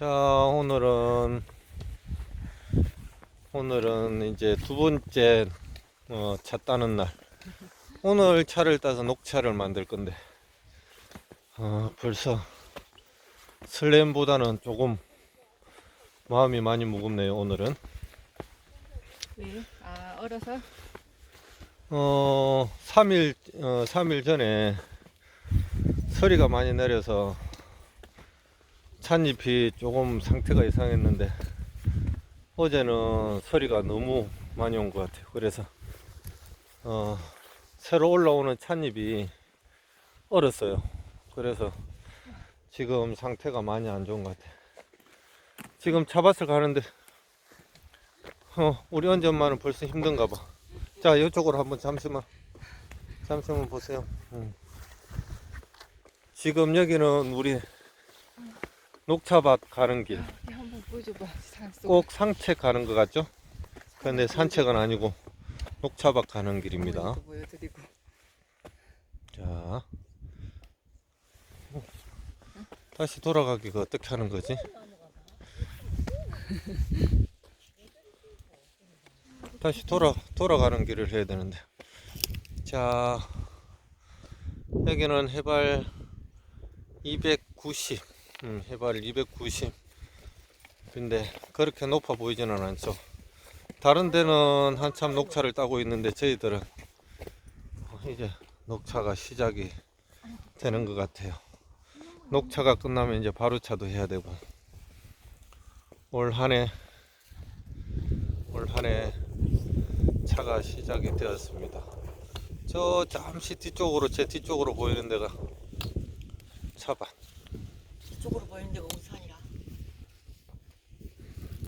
자, 오늘은 오늘은 이제 두 번째 어, 차 따는 날. 오늘 차를 따서 녹차를 만들 건데 어, 벌써 설렘보다는 조금 마음이 많이 무겁네요. 오늘은 왜? 아 얼어서? 어, 3일 어, 3일 전에 서리가 많이 내려서 찻잎이 조금 상태가 이상했는데 어제는 서리가 너무 많이 온 것 같아요. 그래서 어, 새로 올라오는 찻잎이 얼었어요. 그래서 지금 상태가 많이 안 좋은 것 같아요. 지금 차밭을 가는데 어, 우리 언제 엄마는 벌써 힘든가 봐. 자, 이쪽으로 한번 잠시만 잠시만 보세요. 음. 지금 여기는 우리 녹차밭 가는 길. 이 한번 보여줘봐 산속 꼭 산책 가는 것 같죠? 근데 산책은 아니고 녹차밭 가는 길입니다. 보여드리고 자, 다시 돌아가기가 어떻게 하는 거지? 다시 돌아 돌아가는 길을 해야 되는데. 자, 여기는 해발 290, 음, 해발 290. 근데 그렇게 높아 보이지는 않죠. 다른 데는 한참 녹차를 따고 있는데 저희들은 어, 이제 녹차가 시작이 되는 것 같아요. 녹차가 끝나면 이제 바로 차도 해야 되고 올 한해 올 한해 차가 시작이 되었습니다. 저 잠시 뒤쪽으로 제 뒤쪽으로 보이는 데가 차밭. 이쪽으로 보이는 데가 우산이야